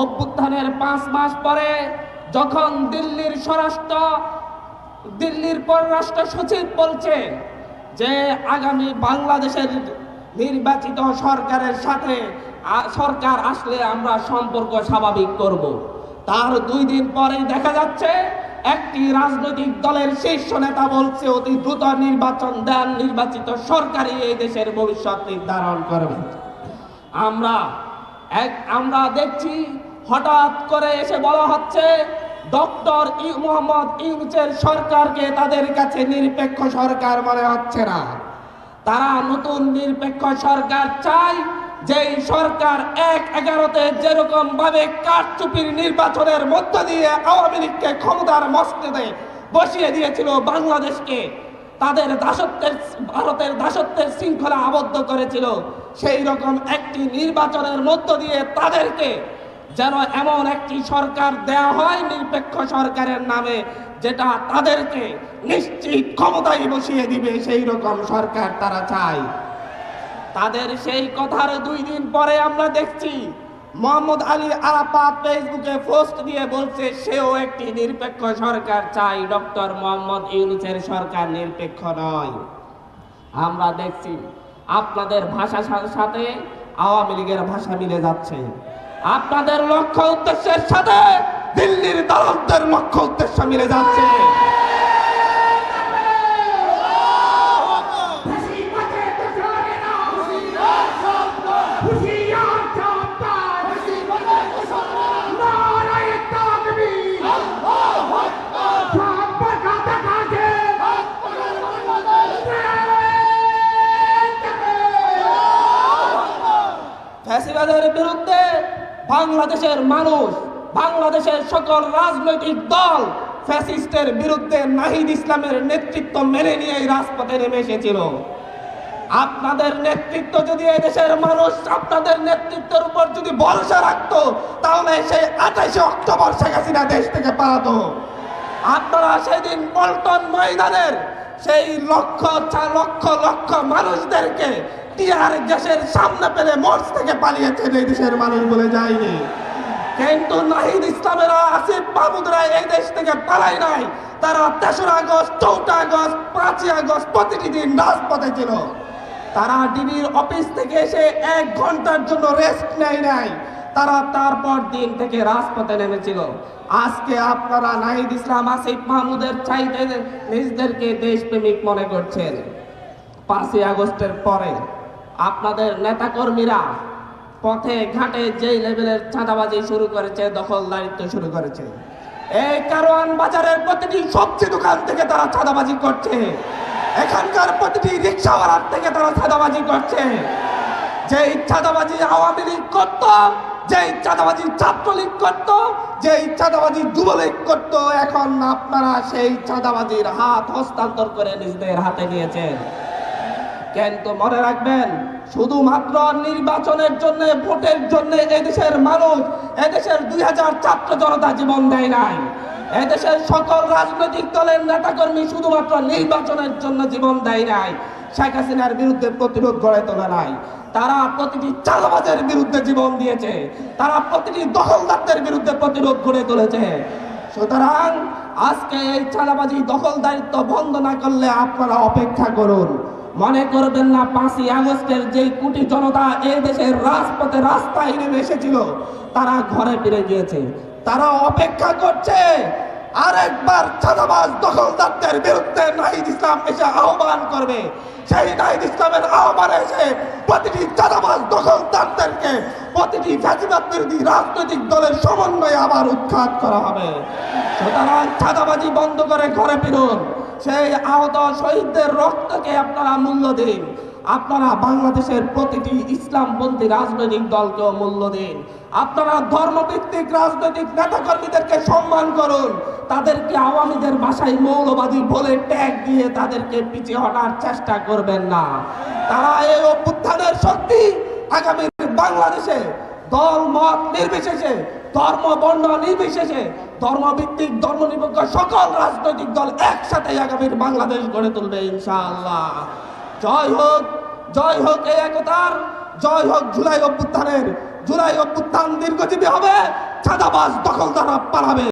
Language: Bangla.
অভ্যুত্থানের পাঁচ মাস পরে যখন দিল্লির স্বরাষ্ট্র, দিল্লির পররাষ্ট্র সচিব বলছে যে আগামী বাংলাদেশের নির্বাচিত সরকারের সাথে সরকার আসলে আমরা সম্পর্ক স্বাভাবিক করব। তার দুই দিন পরেই দেখা যাচ্ছে একটি রাজনৈতিক দলের শীর্ষ নেতা বলছে, অতি দ্রুত নির্বাচন দেন, নির্বাচিত সরকারই এই দেশের ভবিষ্যৎ নির্ধারণ করবে। আমরা এক আমরা দেখছি, হঠাৎ করে এসে বলা হচ্ছে, ডক্টর মোহাম্মদ ইউনুসের সরকারকে তাদের কাছে নিরপেক্ষ সরকার মনে হচ্ছে না। তারা নতুন নিরপেক্ষ সরকার চায়, যেই সরকার এক এগারোতে যেরকম ভাবে কারচুপির নির্বাচনের মধ্য দিয়ে আওয়ামী লীগকে ক্ষমতার মসজিদে বসিয়ে দিয়েছিল বাংলাদেশকে। তাদের দাসত্বের, ভারতের দাসত্বের শৃঙ্খলা আবদ্ধ করেছিল। সেই রকম একটি নির্বাচনের মধ্য দিয়ে তাদেরকে যেন এমন একটি সরকার দেয়া হয় নিরপেক্ষ সরকারের নামে, যেটা তাদেরকে নিশ্চিত ক্ষমতায় বসিয়ে দিবে সেই রকম সরকার তারা চায়। তাদের সেই কথার দুই দিন পরে আমরা দেখছি মোহাম্মদ আলী আরাফাত ফেসবুকে পোস্ট দিয়ে বলছে, সেও একটি নিরপেক্ষ সরকার চাই, ডক্টর মোহাম্মদ ইউনুসের সরকার নিরপেক্ষ নয়। আমরা দেখছি আপনাদের ভাষার সাথে আওয়ামী লীগের ভাষা মিলে যাচ্ছে। আপনাদের লক্ষ্য উদ্দেশ্যের সাথে দিল্লির দালালদের লক্ষ্য উদ্দেশ্য মিলে যাচ্ছে। ফ্যাসিবাদের বিরুদ্ধে বাংলাদেশের মানুষ, বাংলাদেশের সকল রাজনৈতিক দল ফ্যাসিস্টের বিরুদ্ধে নাহিদ ইসলামের নেতৃত্ব মেনে নিয়ে রাজপথে নেমে এসেছিল। আপনাদের নেতৃত্ব যদি এই দেশের মানুষ আপনাদের নেতৃত্বের উপর যদি ভরসা রাখতো, তাহলে সেই আঠাশে অক্টোবর শেখ হাসিনা দেশ থেকে পালাতো। আপনারা সেদিন পল্টন ময়দানের সেই লক্ষ লক্ষ লক্ষ মানুষদেরকে টিয়ার গ্যাসের সামনে পেলে মর্চ থেকে পালিয়েছেন এই দেশের মানুষ বলে যায়নি। কিন্তু নাহিদ ইসলামেরা আসিফ মাহমুদরা এই দেশ থেকে পালাই নাই। তারা তেসরা আগস্ট, চৌঠা আগস্ট, পাঁচই আগস্ট প্রতিটি দিন রাজপথে ছিল। তারা ডিবির অফিস থেকে এসে এক ঘণ্টার জন্য রেস্ট নেয় নাই। তারা তারপর দিন থেকে রাজপথে নেমেছিল। আজকে আপনারা নাহিদ ইসলাম, আসিফ মাহমুদের চাইতে নিজেদেরকে দেশপ্রেমিক মনে করছেন। পাঁচই আগস্টের পরে আপনাদের নেতাকর্মীরা পথে, ঘাটে যেই লেভেলের চাঁদাবাজি শুরু করেছে, দখলদারিত্ব শুরু করেছে। এই কারওয়ান বাজারের প্রতিটি সবজি দোকান থেকে তারা চাঁদাবাজি করছে। এখানকার প্রতিটি রিক্সাওয়ালার থেকে তারা চাঁদাবাজি করছে। যেই চাঁদাবাজি আওয়ামী লীগ করত, যেই চাঁদাবাজি ছাত্রলীগ করত, যেই চাঁদাবাজি যুবলীগ করত, এখন আপনারা সেই চাঁদাবাজির হাত হস্তান্তর করে নিজেদের হাতে নিয়েছেন। কিন্তু মনে রাখবেন, শুধুমাত্র নির্বাচনের জন্য, ভোটের জন্য এদেশের মানুষ, এদেশের দুই হাজার ছাত্র জনতা জীবন দেয় নাই। এদেশের সকল রাজনৈতিক দলের নেতাকর্মী শুধুমাত্র নির্বাচনের জন্য জীবন দেয় নাই। শেখ হাসিনার বিরুদ্ধে প্রতিরোধ গড়ে তোলে নাই। তারা প্রতিটি চালাবাজের বিরুদ্ধে জীবন দিয়েছে। তারা প্রতিটি দখলদারদের বিরুদ্ধে প্রতিরোধ গড়ে তুলেছে। সুতরাং আজকে এই চাঁদাবাজি দখলদারিত্ব বন্ধ না করলে আপনারা অপেক্ষা করুন। মনে করবেন না, পাঁচই আগস্টের যেই কোটি জনতা এই দেশের রাজপথে রাস্তায় নেমে এসেছিল, তারা ঘরে ফিরে গিয়েছে। তারা অপেক্ষা করছে, আরেকবার চাঁদাবাজ দখলদারদের বিরুদ্ধে নাহিদ ইসলাম এসে আহ্বান করবে। সেই নাহিদ ইসলামের আহ্বানে এসে প্রতিটি চাঁদাবাজ দখলদারদেরকে, প্রতিটি ফ্যাসিবাদ বিরোধী রাজনৈতিক দলের সমন্বয়ে আবার উৎখাত করা হবে। সুতরাং চাঁদাবাজি বন্ধ করে ঘরে ফিরুন। সেই আহত শহীদদের রক্তকে আপনারা মূল্য দিন। আপনারা বাংলাদেশের প্রতিটি ইসলামপন্থী রাজনৈতিক দলকেও মূল্য দিন। আপনারা ধর্মভিত্তিক রাজনৈতিক নেতাকর্মীদেরকে সম্মান করুন। তাদেরকে আওয়ামীদের ভাষায় মৌলবাদী বলে ট্যাগ দিয়ে তাদেরকে পিছিয়ে হটার চেষ্টা করবেন না। তারা এই অভ্যুত্থানের শক্তি আগামী বাংলাদেশে দল, মত নির্বিশেষে ধর্ম বর্ণ নির্বিশেষে ধর্মভিত্তিক, ধর্মনিরপেক্ষ সকল রাজনৈতিক দল একসাথে আগামীর বাংলাদেশ গড়ে তুলবে, ইনশাআল্লাহ। জয় হোক জয় হোক এই একতার, জয় হোক জুলাই অভ্যুত্থানের। জুলাই অভ্যুত্থান দীর্ঘজীবী হবে ছাদাবাস দখলদাররা পালাবে।